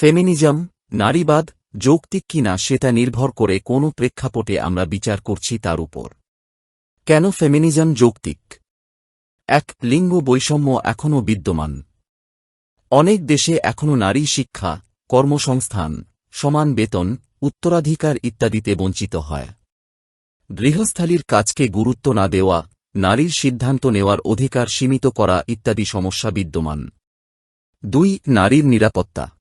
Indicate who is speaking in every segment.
Speaker 1: Feminism, নারীবাদ, যৌক্তিক কিনা সেটা নির্ভর করে কোন প্রেক্ষাপটে আমরা বিচার করছি তার উপর। কেন ফেমিনিজম যৌক্তিক? এক, লিঙ্গ বৈষম্য এখনও বিদ্যমান। অনেক দেশে এখনও নারী শিক্ষা, কর্মসংস্থান, সমান বেতন, উত্তরাধিকার ইত্যাদিতে বঞ্চিত হয়। গৃহস্থালীর কাজকে গুরুত্ব না দেওয়া, নারীর সিদ্ধান্ত নেওয়ার অধিকার সীমিত করা ইত্যাদি সমস্যা বিদ্যমান। দুই, নারীর নিরাপত্তা।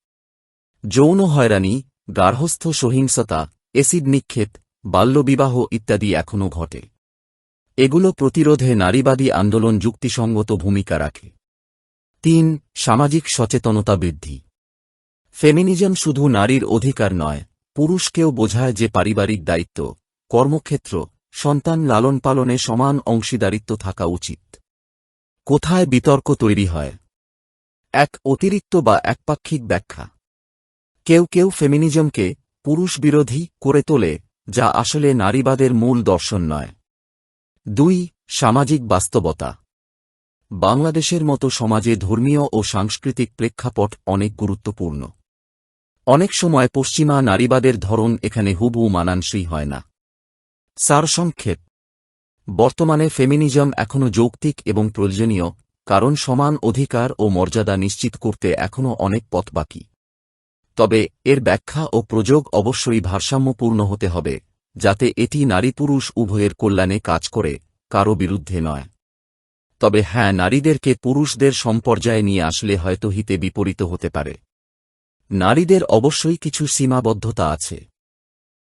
Speaker 1: যৌন হয়রানি, গার্হস্থ সহিংসতা, এসিড নিক্ষেপ, বাল্যবিবাহ ইত্যাদি এখনও ঘটে। এগুলো প্রতিরোধে নারীবাদী আন্দোলন যুক্তিসঙ্গত ভূমিকা রাখে। তিন, সামাজিক সচেতনতা বৃদ্ধি। ফেমিনিজম শুধু নারীর অধিকার নয়, পুরুষকেও বোঝায় যে পারিবারিক দায়িত্ব, কর্মক্ষেত্র, সন্তান লালন পালনে সমান অংশীদারিত্ব থাকা উচিত। কোথায় বিতর্ক তৈরি হয়? এক অতিরিক্ত বা একপাক্ষিক ব্যাখ্যা। কেউ কেউ ফেমিনিজমকে পুরুষ বিরোধী করে তোলে, যা আসলে নারীবাদের মূল দর্শন নয়। দুই, সামাজিক বাস্তবতা। বাংলাদেশের মতো সমাজে ধর্মীয় ও সাংস্কৃতিক প্রেক্ষাপট অনেক গুরুত্বপূর্ণ। অনেক সময় পশ্চিমা নারীবাদের ধরন এখানে হুবু মানানসই হয় না। সারসংক্ষেপ বর্তমানে ফেমিনিজম এখনও যৌক্তিক এবং প্রয়োজনীয়, কারণ সমান অধিকার ও মর্যাদা নিশ্চিত করতে এখনও অনেক পথ বাকি। তবে এর ব্যাখ্যা ও প্রযোগ অবশ্যই ভারসাম্যপূর্ণ হতে হবে, যাতে এটি নারী পুরুষ উভয়ের কল্যাণে কাজ করে, কারও বিরুদ্ধে নয়। তবে হ্যাঁ নারীদেরকে পুরুষদের সম্পর্যায়ে নিয়ে আসলে হয়তো হিতে বিপরীত হতে পারে। নারীদের অবশ্যই কিছু সীমাবদ্ধতা আছে।